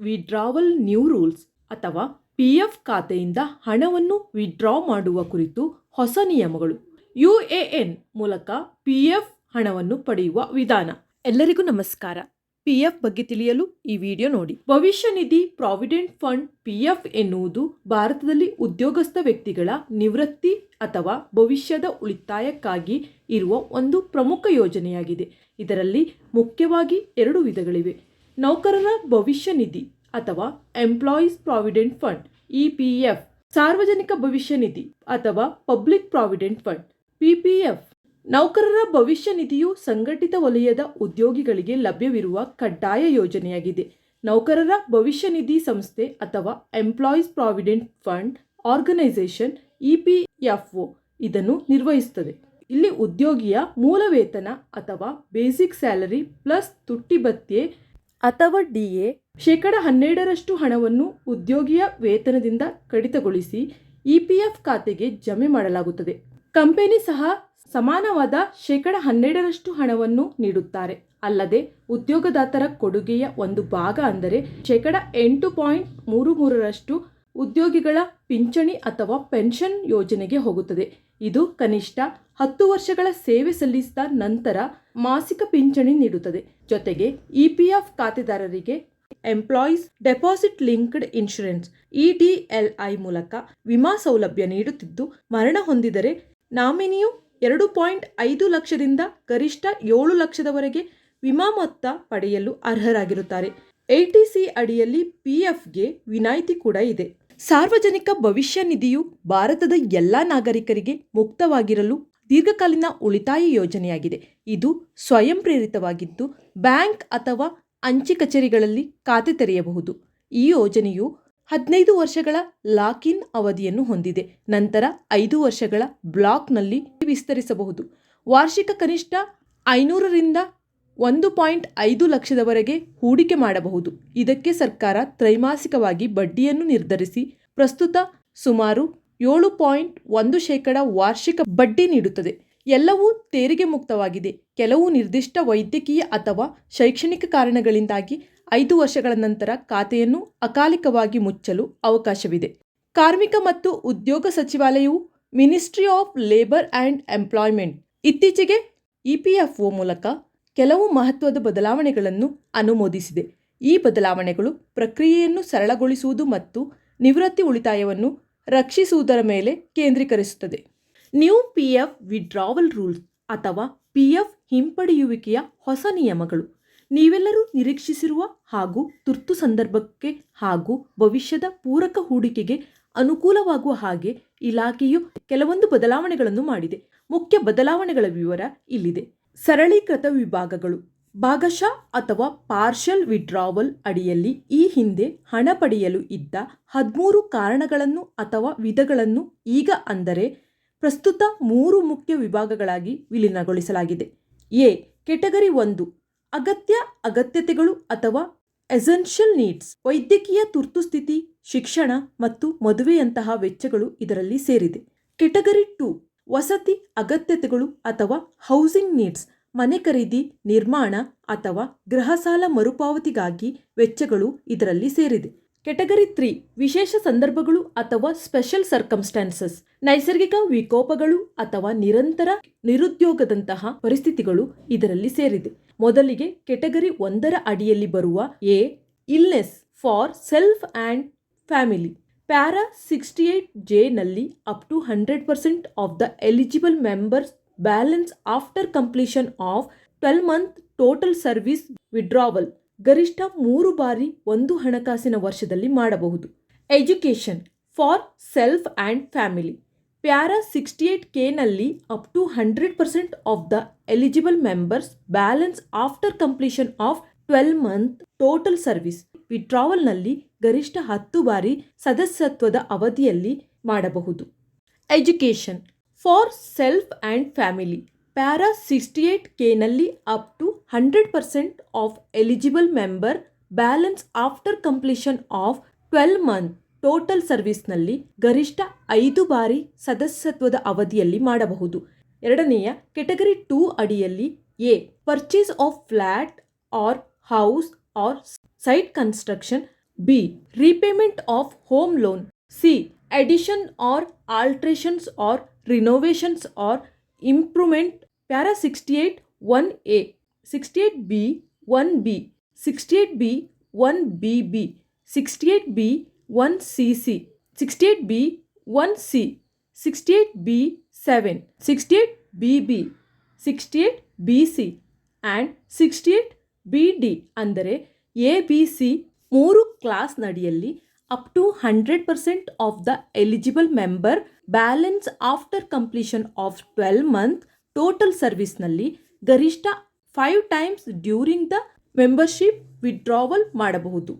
Withdrawal new rules ಅಥವಾ PF ಖಾತೆಯಿಂದ ಹಣವನ್ನು ವಿಡ್ರಾ ಮಾಡುವ ಕುರಿತು ಹೊಸ ನಿಯಮಗಳು. ಯು ಎ ಎನ್ ಮೂಲಕ ಪಿ ಎಫ್ ಹಣವನ್ನು ಪಡೆಯುವ ವಿಧಾನ. ಎಲ್ಲರಿಗೂ ನಮಸ್ಕಾರ. ಪಿ ಎಫ್ ಬಗ್ಗೆ ತಿಳಿಯಲು ಈ ವಿಡಿಯೋ ನೋಡಿ. ಭವಿಷ್ಯ ನಿಧಿ ಪ್ರಾವಿಡೆಂಟ್ ಫಂಡ್ ಪಿ ಎಫ್ ಎನ್ನುವುದು ಭಾರತದಲ್ಲಿ ಉದ್ಯೋಗಸ್ಥ ವ್ಯಕ್ತಿಗಳ ನಿವೃತ್ತಿ ಅಥವಾ ಭವಿಷ್ಯದ ಉಳಿತಾಯಕ್ಕಾಗಿ ಇರುವ ಒಂದು ಪ್ರಮುಖ ಯೋಜನೆಯಾಗಿದೆ. ಇದರಲ್ಲಿ ಮುಖ್ಯವಾಗಿ ಎರಡು ವಿಧಗಳಿವೆ. ನೌಕರರ ಭವಿಷ್ಯ ನಿಧಿ ಅಥವಾ ಎಂಪ್ಲಾಯೀಸ್ ಪ್ರಾವಿಡೆಂಟ್ ಫಂಡ್ ಇಪಿಎಫ್ ಸಾರ್ವಜನಿಕ ಭವಿಷ್ಯ ನಿಧಿ ಅಥವಾ ಪಬ್ಲಿಕ್ ಪ್ರಾವಿಡೆಂಟ್ ಫಂಡ್ ಪಿಪಿಎಫ್ ನೌಕರರ ಭವಿಷ್ಯ ನಿಧಿಯು ಸಂಘಟಿತ ವಲಯದ ಉದ್ಯೋಗಿಗಳಿಗೆ ಲಭ್ಯವಿರುವ ಕಡ್ಡಾಯ ಯೋಜನೆಯಾಗಿದೆ. ನೌಕರರ ಭವಿಷ್ಯ ನಿಧಿ ಸಂಸ್ಥೆ ಅಥವಾ employees provident fund organisation EPFO ಇದನ್ನು ನಿರ್ವಹಿಸುತ್ತದೆ. ಇಲ್ಲಿ ಉದ್ಯೋಗಿಯ ಮೂಲ ವೇತನ ಅಥವಾ ಬೇಸಿಕ್ ಸ್ಯಾಲರಿ ಪ್ಲಸ್ ತುಟ್ಟಿ ಭತ್ಯೆ ಅಥವಾ ಡಿಎ ಶೇಕಡ ಹನ್ನೆರಡರಷ್ಟು ಹಣವನ್ನು ಉದ್ಯೋಗಿಯ ವೇತನದಿಂದ ಕಡಿತಗೊಳಿಸಿ ಇಪಿಎಫ್ ಖಾತೆಗೆ ಜಮೆ ಮಾಡಲಾಗುತ್ತದೆ. ಕಂಪನಿ ಸಹ ಸಮಾನವಾದ ಶೇಕಡ ಹನ್ನೆರಡರಷ್ಟು ಹಣವನ್ನು ನೀಡುತ್ತಾರೆ. ಅಲ್ಲದೆ ಉದ್ಯೋಗದಾತರ ಕೊಡುಗೆಯ ಒಂದು ಭಾಗ ಅಂದರೆ ಶೇಕಡ ಎಂಟು ಪಾಯಿಂಟ್ ಮೂರು ಮೂರರಷ್ಟು ಉದ್ಯೋಗಿಗಳ ಪಿಂಚಣಿ ಅಥವಾ ಪೆನ್ಷನ್ ಯೋಜನೆಗೆ ಹೋಗುತ್ತದೆ. ಇದು ಕನಿಷ್ಠ ಹತ್ತು ವರ್ಷಗಳ ಸೇವೆ ಸಲ್ಲಿಸಿದ ನಂತರ ಮಾಸಿಕ ಪಿಂಚಣಿ ನೀಡುತ್ತದೆ. ಜೊತೆಗೆ ಇಪಿಎಫ್ ಖಾತೆದಾರರಿಗೆ employees deposit linked insurance EDLI ಮೂಲಕ ವಿಮಾ ಸೌಲಭ್ಯ ನೀಡುತ್ತಿದ್ದು, ಮರಣ ಹೊಂದಿದರೆ ನಾಮಿನಿಯು ಎರಡು ಪಾಯಿಂಟ್ ಐದು ಲಕ್ಷದಿಂದ ಗರಿಷ್ಠ ಏಳು ಲಕ್ಷದವರೆಗೆ ವಿಮಾ ಮೊತ್ತ ಪಡೆಯಲು ಅರ್ಹರಾಗಿರುತ್ತಾರೆ. ಎಟಿಸಿ ಅಡಿಯಲ್ಲಿ ಪಿಎಫ್ಗೆ ವಿನಾಯಿತಿ ಕೂಡ ಇದೆ. ಸಾರ್ವಜನಿಕ ಭವಿಷ್ಯ ನಿಧಿಯು ಭಾರತದ ಎಲ್ಲ ನಾಗರಿಕರಿಗೆ ಮುಕ್ತವಾಗಿರಲು ದೀರ್ಘಕಾಲೀನ ಉಳಿತಾಯ ಯೋಜನೆಯಾಗಿದೆ. ಇದು ಸ್ವಯಂ ಪ್ರೇರಿತವಾಗಿದ್ದು, ಬ್ಯಾಂಕ್ ಅಥವಾ ಅಂಚೆ ಕಚೇರಿಗಳಲ್ಲಿ ಖಾತೆ ತೆರೆಯಬಹುದು. ಈ ಯೋಜನೆಯು ಹದಿನೈದು ವರ್ಷಗಳ ಲಾಕ್ ಇನ್ ಅವಧಿಯನ್ನು ಹೊಂದಿದೆ. ನಂತರ ಐದು ವರ್ಷಗಳ ಬ್ಲಾಕ್ನಲ್ಲಿ ವಿಸ್ತರಿಸಬಹುದು. ವಾರ್ಷಿಕ ಕನಿಷ್ಠ ಐನೂರರಿಂದ ಒಂದು ಪಾಯಿಂಟ್ ಐದು ಲಕ್ಷದವರೆಗೆ ಹೂಡಿಕೆ ಮಾಡಬಹುದು. ಇದಕ್ಕೆ ಸರ್ಕಾರ ತ್ರೈಮಾಸಿಕವಾಗಿ ಬಡ್ಡಿಯನ್ನು ನಿರ್ಧರಿಸಿ, ಪ್ರಸ್ತುತ ಸುಮಾರು ಏಳು ಪಾಯಿಂಟ್ ಒಂದು ಶೇಕಡ ವಾರ್ಷಿಕ ಬಡ್ಡಿ ನೀಡುತ್ತದೆ. ಎಲ್ಲವೂ ತೆರಿಗೆ ಮುಕ್ತವಾಗಿದೆ. ಕೆಲವು ನಿರ್ದಿಷ್ಟ ವೈದ್ಯಕೀಯ ಅಥವಾ ಶೈಕ್ಷಣಿಕ ಕಾರಣಗಳಿಂದಾಗಿ ಐದು ವರ್ಷಗಳ ನಂತರ ಖಾತೆಯನ್ನು ಅಕಾಲಿಕವಾಗಿ ಮುಚ್ಚಲು ಅವಕಾಶವಿದೆ. ಕಾರ್ಮಿಕ ಮತ್ತು ಉದ್ಯೋಗ ಸಚಿವಾಲಯವು ministry of labour and employment ಇತ್ತೀಚೆಗೆ ಇಪಿಎಫ್ಒ ಮೂಲಕ ಕೆಲವು ಮಹತ್ವದ ಬದಲಾವಣೆಗಳನ್ನು ಅನುಮೋದಿಸಿದೆ. ಈ ಬದಲಾವಣೆಗಳು ಪ್ರಕ್ರಿಯೆಯನ್ನು ಸರಳಗೊಳಿಸುವುದು ಮತ್ತು ನಿವೃತ್ತಿ ಉಳಿತಾಯವನ್ನು ರಕ್ಷಿಸುವುದರ ಮೇಲೆ ಕೇಂದ್ರೀಕರಿಸುತ್ತದೆ. New P F withdrawal rules ಅಥವಾ ಪಿ ಎಫ್ ಹಿಂಪಡೆಯುವಿಕೆಯ ಹೊಸ ನಿಯಮಗಳು. ನೀವೆಲ್ಲರೂ ನಿರೀಕ್ಷಿಸಿರುವ ಹಾಗೂ ತುರ್ತು ಸಂದರ್ಭಕ್ಕೆ ಹಾಗೂ ಭವಿಷ್ಯದ ಪೂರಕ ಹೂಡಿಕೆಗೆ ಅನುಕೂಲವಾಗುವ ಹಾಗೆ ಇಲಾಖೆಯು ಕೆಲವೊಂದು ಬದಲಾವಣೆಗಳನ್ನು ಮಾಡಿದೆ. ಮುಖ್ಯ ಬದಲಾವಣೆಗಳ ವಿವರ ಇಲ್ಲಿದೆ. ಸರಳೀಕೃತ ವಿಭಾಗಗಳು. ಭಾಗಶಃ ಅಥವಾ ಪಾರ್ಷಲ್ ವಿಡ್ರಾವಲ್ ಅಡಿಯಲ್ಲಿ ಈ ಹಿಂದೆ ಹಣ ಪಡೆಯಲು ಇದ್ದ ಹದಿಮೂರು ಕಾರಣಗಳನ್ನು ಅಥವಾ ವಿಧಗಳನ್ನು ಈಗ ಅಂದರೆ ಪ್ರಸ್ತುತ ಮೂರು ಮುಖ್ಯ ವಿಭಾಗಗಳಾಗಿ ವಿಲೀನಗೊಳಿಸಲಾಗಿದೆ. ಎ. ಕೆಟಗರಿ ಒಂದು. ಅಗತ್ಯ ಅಗತ್ಯತೆಗಳು ಅಥವಾ ಎಸೆನ್ಷಿಯಲ್ ನೀಡ್ಸ್ ವೈದ್ಯಕೀಯ ತುರ್ತುಸ್ಥಿತಿ ಶಿಕ್ಷಣ ಮತ್ತು ಮದುವೆಯಂತಹ ವೆಚ್ಚಗಳು ಇದರಲ್ಲಿ ಸೇರಿದೆ. Category two. ವಸತಿ ಅಗತ್ಯತೆಗಳು ಅಥವಾ ಹೌಸಿಂಗ್ ನೀಡ್ಸ್ ಮನೆ ಖರೀದಿ, ನಿರ್ಮಾಣ ಅಥವಾ ಗೃಹ ಸಾಲ ಮರುಪಾವತಿಗಾಗಿ ವೆಚ್ಚಗಳು ಇದರಲ್ಲಿ ಸೇರಿದೆ. ಕೆಟಗರಿ ತ್ರೀ, ವಿಶೇಷ ಸಂದರ್ಭಗಳು ಅಥವಾ ಸ್ಪೆಷಲ್ ಸರ್ಕಮ್ಸ್ಟಾನ್ಸಸ್, ನೈಸರ್ಗಿಕ ವಿಕೋಪಗಳು ಅಥವಾ ನಿರಂತರ ನಿರುದ್ಯೋಗದಂತಹ ಪರಿಸ್ಥಿತಿಗಳು ಇದರಲ್ಲಿ ಸೇರಿದೆ. ಮೊದಲಿಗೆ ಕೆಟಗರಿ ಒಂದರ ಅಡಿಯಲ್ಲಿ ಬರುವ A, illness for self and family. Para sixty eight ಜೆನಲ್ಲಿ up to hundred percent of the eligible members balance after completion of twelve month total service withdrawal ಗರಿಷ್ಠ ಮೂರು ಬಾರಿ ಒಂದು ಹಣಕಾಸಿನ ವರ್ಷದಲ್ಲಿ ಮಾಡಬಹುದು. Education for self and family para sixty eight ಕೆನಲ್ಲಿ up to hundred percent of the eligible members balance after completion of twelve month total service ವಿಡ್ರಾವಲ್ನಲ್ಲಿ ಗರಿಷ್ಠ ಹತ್ತು ಬಾರಿ ಸದಸ್ಯತ್ವದ ಅವಧಿಯಲ್ಲಿ ಮಾಡಬಹುದು. Education for self and family para sixty eight ಕೆನಲ್ಲಿ up to hundred percent of eligible member balance after completion of twelve month total ಸರ್ವಿಸ್ನಲ್ಲಿ ಗರಿಷ್ಠ ಐದು ಬಾರಿ ಸದಸ್ಯತ್ವದ ಅವಧಿಯಲ್ಲಿ ಮಾಡಬಹುದು. ಎರಡನೆಯ ಕೆಟಗರಿ ಟೂ ಅಡಿಯಲ್ಲಿ a purchase of flat or house or site construction B repayment of home loan C addition or alterations or renovations or improvement para 68 1a 68b 1b 68b 1bb 68b 1cc 68b 1c 68b 7 68bb 68bc and sixty eight B D ಅಂದರೆ A B C ಮೂರು clause ನಡಿಯಲ್ಲಿ up to hundred percent of the eligible member balance after completion of twelve month total ಸರ್ವಿಸ್ನಲ್ಲಿ ಗರಿಷ್ಠ five times during the membership withdrawal ಮಾಡಬಹುದು.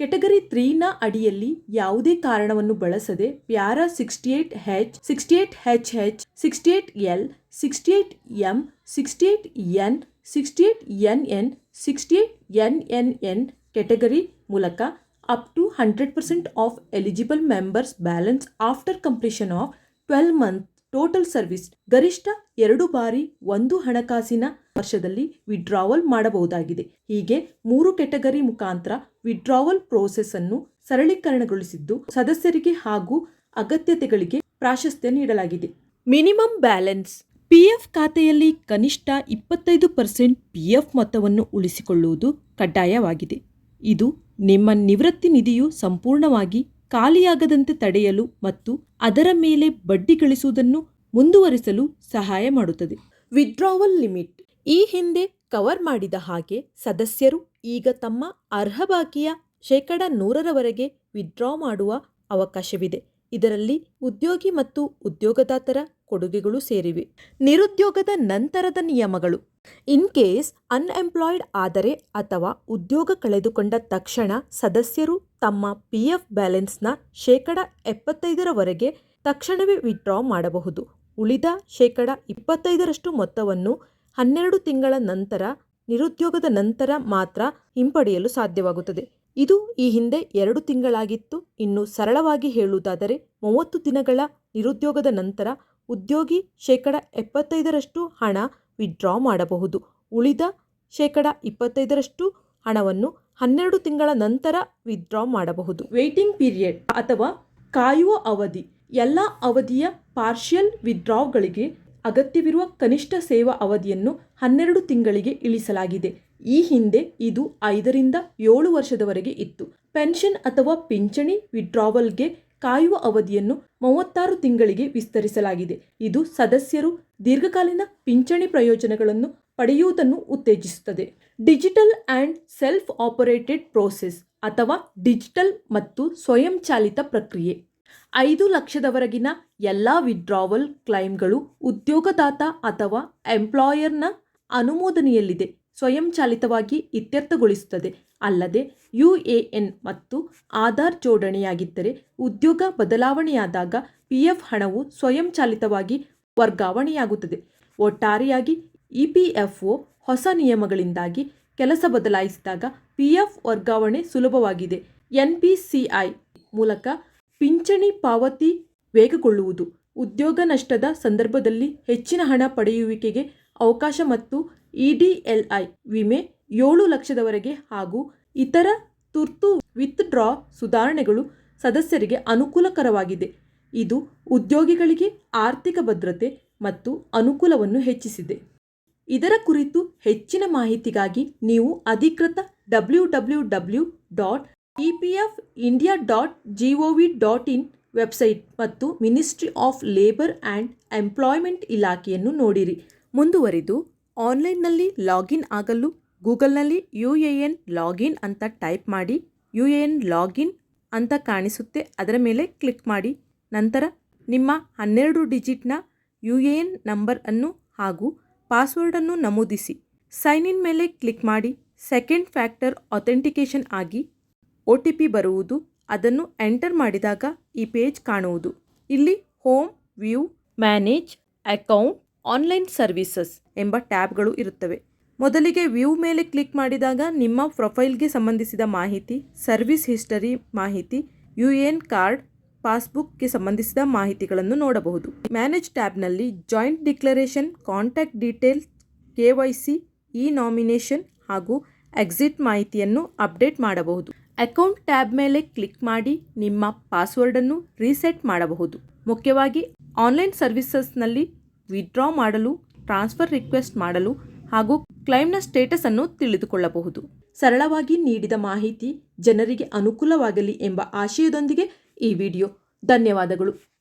Category ತ್ರೀನ ಅಡಿಯಲ್ಲಿ ಯಾವುದೇ ಕಾರಣವನ್ನು ಬಳಸದೆ para sixty eight H sixty eight H H sixty eight L sixty eight M sixty eight N sixty eight N N sixty eight N N N category ಮೂಲಕ to hundred percent of eligible members balance after completion of twelve month total service ಗರಿಷ್ಠ ಎರಡು ಬಾರಿ ಒಂದು ಹಣಕಾಸಿನ ವರ್ಷದಲ್ಲಿ withdrawal ಮಾಡಬಹುದಾಗಿದೆ. ಹೀಗೆ ಮೂರು ಕೆಟಗರಿ ಮುಖಾಂತರ ವಿಡ್ರಾವಲ್ ಪ್ರೋಸೆಸ್ ಅನ್ನು ಸರಳೀಕರಣಗೊಳಿಸಿದ್ದು ಸದಸ್ಯರಿಗೆ ಹಾಗೂ ಅಗತ್ಯತೆಗಳಿಗೆ ಪ್ರಾಶಸ್ತ್ಯ ನೀಡಲಾಗಿದೆ. ಮಿನಿಮಮ್ ಬ್ಯಾಲೆನ್ಸ್ ಪಿಎಫ್ ಖಾತೆಯಲ್ಲಿ ಕನಿಷ್ಠ ಇಪ್ಪತ್ತೈದು ಪರ್ಸೆಂಟ್ ಪಿಎಫ್ ಮೊತ್ತವನ್ನು ಉಳಿಸಿಕೊಳ್ಳುವುದು ಕಡ್ಡಾಯವಾಗಿದೆ. ಇದು ನಿಮ್ಮ ನಿವೃತ್ತಿ ನಿಧಿಯು ಸಂಪೂರ್ಣವಾಗಿ ಖಾಲಿಯಾಗದಂತೆ ತಡೆಯಲು ಮತ್ತು ಅದರ ಮೇಲೆ ಬಡ್ಡಿ ಗಳಿಸುವುದನ್ನು ಮುಂದುವರಿಸಲು ಸಹಾಯ ಮಾಡುತ್ತದೆ. ವಿಡ್ರಾವಲ್ ಲಿಮಿಟ್ ಈ ಹಿಂದೆ ಕವರ್ ಮಾಡಿದ ಹಾಗೆ ಸದಸ್ಯರು ಈಗ ತಮ್ಮ ಅರ್ಹ ಬಾಕಿಯ ಶೇಕಡ ನೂರರವರೆಗೆ ವಿಡ್ರಾ ಮಾಡುವ ಅವಕಾಶವಿದೆ. ಇದರಲ್ಲಿ ಉದ್ಯೋಗಿ ಮತ್ತು ಉದ್ಯೋಗದಾತರ ಕೊಡುಗೆಗಳು ಸೇರಿವೆ. ನಿರುದ್ಯೋಗದ ನಂತರದ ನಿಯಮಗಳು. ಇನ್ ಕೇಸ್ ಅನ್ಎಂಪ್ಲಾಯ್ಡ್ ಆದರೆ ಅಥವಾ ಉದ್ಯೋಗ ಕಳೆದುಕೊಂಡ ತಕ್ಷಣ ಸದಸ್ಯರು ತಮ್ಮ ಪಿ ಎಫ್ ಬ್ಯಾಲೆನ್ಸ್ನ ಶೇಕಡ ಎಪ್ಪತ್ತೈದರವರೆಗೆ ತಕ್ಷಣವೇ ವಿತ್ಡ್ರಾ ಮಾಡಬಹುದು. ಉಳಿದ ಶೇಕಡ ಇಪ್ಪತ್ತೈದರಷ್ಟು ಮೊತ್ತವನ್ನು ಹನ್ನೆರಡು ತಿಂಗಳ ನಂತರ, ನಿರುದ್ಯೋಗದ ನಂತರ ಮಾತ್ರ ಹಿಂಪಡೆಯಲು ಸಾಧ್ಯವಾಗುತ್ತದೆ. ಇದು ಈ ಹಿಂದೆ ಎರಡು ತಿಂಗಳಾಗಿತ್ತು. ಇನ್ನು ಸರಳವಾಗಿ ಹೇಳುವುದಾದರೆ, ಮೂವತ್ತು ದಿನಗಳ ನಿರುದ್ಯೋಗದ ನಂತರ ಉದ್ಯೋಗಿ ಶೇಕಡ ಎಪ್ಪತ್ತೈದರಷ್ಟು ಹಣ ವಿಡ್ರಾ ಮಾಡಬಹುದು. ಉಳಿದ ಶೇಕಡ ಇಪ್ಪತ್ತೈದರಷ್ಟು ಹಣವನ್ನು ಹನ್ನೆರಡು ತಿಂಗಳ ನಂತರ ವಿಡ್ರಾ ಮಾಡಬಹುದು. ವೇಟಿಂಗ್ ಪೀರಿಯಡ್ ಅಥವಾ ಕಾಯುವ ಅವಧಿ. ಎಲ್ಲ ಅವಧಿಯ ಪಾರ್ಷಿಯಲ್ ವಿಡ್ರಾವ್ಗಳಿಗೆ ಅಗತ್ಯವಿರುವ ಕನಿಷ್ಠ ಸೇವಾ ಅವಧಿಯನ್ನು ಹನ್ನೆರಡು ತಿಂಗಳಿಗೆ ಇಳಿಸಲಾಗಿದೆ. ಈ ಹಿಂದೆ ಇದು ಐದರಿಂದ ಏಳು ವರ್ಷದವರೆಗೆ ಇತ್ತು. ಪೆನ್ಷನ್ ಅಥವಾ ಪಿಂಚಣಿ ವಿಡ್ರಾವಲ್ಗೆ ಕಾಯುವ ಅವಧಿಯನ್ನು ಮೂವತ್ತಾರು ತಿಂಗಳಿಗೆ ವಿಸ್ತರಿಸಲಾಗಿದೆ. ಇದು ಸದಸ್ಯರು ದೀರ್ಘಕಾಲೀನ ಪಿಂಚಣಿ ಪ್ರಯೋಜನಗಳನ್ನು ಪಡೆಯುವುದನ್ನು ಉತ್ತೇಜಿಸುತ್ತದೆ. Digital and self operated process ಅಥವಾ ಡಿಜಿಟಲ್ ಮತ್ತು ಸ್ವಯಂಚಾಲಿತ ಪ್ರಕ್ರಿಯೆ. ಐದು ಲಕ್ಷದವರೆಗಿನ ಎಲ್ಲ ವಿಡ್ರಾವಲ್ ಕ್ಲೈಮ್ಗಳು ಉದ್ಯೋಗದಾತ ಅಥವಾ ಎಂಪ್ಲಾಯರ್ನ ಅನುಮೋದನೆಯಲ್ಲಿದೆ. ಸ್ವಯಂಚಾಲಿತವಾಗಿ ಇತ್ಯರ್ಥಗೊಳಿಸುತ್ತದೆ. ಅಲ್ಲದೆ ಯು ಎ ಎನ್ ಮತ್ತು ಆಧಾರ್ ಜೋಡಣೆಯಾಗಿದ್ದರೆ ಉದ್ಯೋಗ ಬದಲಾವಣೆಯಾದಾಗ ಪಿ ಎಫ್ ಹಣವು ಸ್ವಯಂಚಾಲಿತವಾಗಿ ವರ್ಗಾವಣೆಯಾಗುತ್ತದೆ. ಒಟ್ಟಾರೆಯಾಗಿ, ಇ ಪಿ ಎಫ್ ಒ ಹೊಸ ನಿಯಮಗಳಿಂದಾಗಿ ಕೆಲಸ ಬದಲಾಯಿಸಿದಾಗ ಪಿ ಎಫ್ ವರ್ಗಾವಣೆ ಸುಲಭವಾಗಿದೆ. ಎನ್ ಪಿ ಸಿ ಐ ಮೂಲಕ ಪಿಂಚಣಿ ಪಾವತಿ ವೇಗಗೊಳ್ಳುವುದು, ಉದ್ಯೋಗ ನಷ್ಟದ ಸಂದರ್ಭದಲ್ಲಿ ಹೆಚ್ಚಿನ ಹಣ ಪಡೆಯುವಿಕೆಗೆ ಅವಕಾಶ ಮತ್ತು ಇಡಿಎಲ್ಐ ವಿಮೆ ಏಳು ಲಕ್ಷದವರೆಗೆ ಹಾಗೂ ಇತರ ತುರ್ತು ವಿತ್ಡ್ರಾ ಸುಧಾರಣೆಗಳು ಸದಸ್ಯರಿಗೆ ಅನುಕೂಲಕರವಾಗಿದೆ. ಇದು ಉದ್ಯೋಗಿಗಳಿಗೆ ಆರ್ಥಿಕ ಭದ್ರತೆ ಮತ್ತು ಅನುಕೂಲವನ್ನು ಹೆಚ್ಚಿಸಿದೆ. ಇದರ ಕುರಿತು ಹೆಚ್ಚಿನ ಮಾಹಿತಿಗಾಗಿ ನೀವು ಅಧಿಕೃತ W W W dot E P F India dot G O V dot in website ಮತ್ತು ministry of labour and employment ಇಲಾಖೆಯನ್ನು ನೋಡಿರಿ. ಮುಂದುವರಿದು ಆನ್ಲೈನ್ನಲ್ಲಿ ಲಾಗಿನ್ ಆಗಲು ಗೂಗಲ್ನಲ್ಲಿ ಯು ಎ ಎನ್ ಲಾಗಿನ್ ಅಂತ ಟೈಪ್ ಮಾಡಿ ಯು ಎ ಎನ್ ಲಾಗಿನ್ ಅಂತ ಕಾಣಿಸುತ್ತೆ. ಅದರ ಮೇಲೆ ಕ್ಲಿಕ್ ಮಾಡಿ. ನಂತರ ನಿಮ್ಮ ಹನ್ನೆರಡು ಡಿಜಿಟ್ನ ಯು ಎ ಎನ್ ನಂಬರ್ ಅನ್ನು ಹಾಗೂ ಪಾಸ್ವರ್ಡನ್ನು ನಮೂದಿಸಿ. ಸೈನ್ ಇನ್ ಮೇಲೆ ಕ್ಲಿಕ್ ಮಾಡಿ. ಸೆಕೆಂಡ್ ಫ್ಯಾಕ್ಟರ್ ಅಥೆಂಟಿಕೇಷನ್ ಆಗಿ ಒ ಟಿ ಪಿ ಬರುವುದು. ಅದನ್ನು ಎಂಟರ್ ಮಾಡಿದಾಗ ಈ ಪೇಜ್ ಕಾಣುವುದು. ಇಲ್ಲಿ home view manage account online services ಎಂಬ ಟ್ಯಾಬ್ಗಳು ಇರುತ್ತವೆ. ಮೊದಲಿಗೆ ವ್ಯೂ ಮೇಲೆ ಕ್ಲಿಕ್ ಮಾಡಿದಾಗ ನಿಮ್ಮ ಪ್ರೊಫೈಲ್ಗೆ ಸಂಬಂಧಿಸಿದ ಮಾಹಿತಿ, ಸರ್ವಿಸ್ ಹಿಸ್ಟರಿ ಮಾಹಿತಿ ಯು ಎನ್ ಕಾರ್ಡ್, ಪಾಸ್ಬುಕ್ಗೆ ಸಂಬಂಧಿಸಿದ ಮಾಹಿತಿಗಳನ್ನು ನೋಡಬಹುದು. Manage ಟ್ಯಾಬ್ನಲ್ಲಿ joint declaration, contact detail, K Y C, E nomination ಹಾಗೂ ಎಕ್ಸಿಟ್ ಮಾಹಿತಿಯನ್ನು ಅಪ್ಡೇಟ್ ಮಾಡಬಹುದು. ಅಕೌಂಟ್ ಟ್ಯಾಬ್ ಮೇಲೆ ಕ್ಲಿಕ್ ಮಾಡಿ ನಿಮ್ಮ ಪಾಸ್ವರ್ಡನ್ನು ರೀಸೆಟ್ ಮಾಡಬಹುದು. ಮುಖ್ಯವಾಗಿ, ಆನ್ಲೈನ್ ಸರ್ವಿಸಸ್ನಲ್ಲಿ ವಿಡ್ರಾ ಮಾಡಲು ಟ್ರಾನ್ಸ್ಫರ್ ರಿಕ್ವೆಸ್ಟ್ ಮಾಡಲು ಹಾಗೂ ಕ್ಲೈಮ್ನ ಸ್ಟೇಟಸ್ ಅನ್ನು ತಿಳಿದುಕೊಳ್ಳಬಹುದು. ಸರಳವಾಗಿ ನೀಡಿದ ಮಾಹಿತಿ ಜನರಿಗೆ ಅನುಕೂಲವಾಗಲಿ ಎಂಬ ಆಶಯದೊಂದಿಗೆ ಈ ವಿಡಿಯೋ ಧನ್ಯವಾದಗಳು.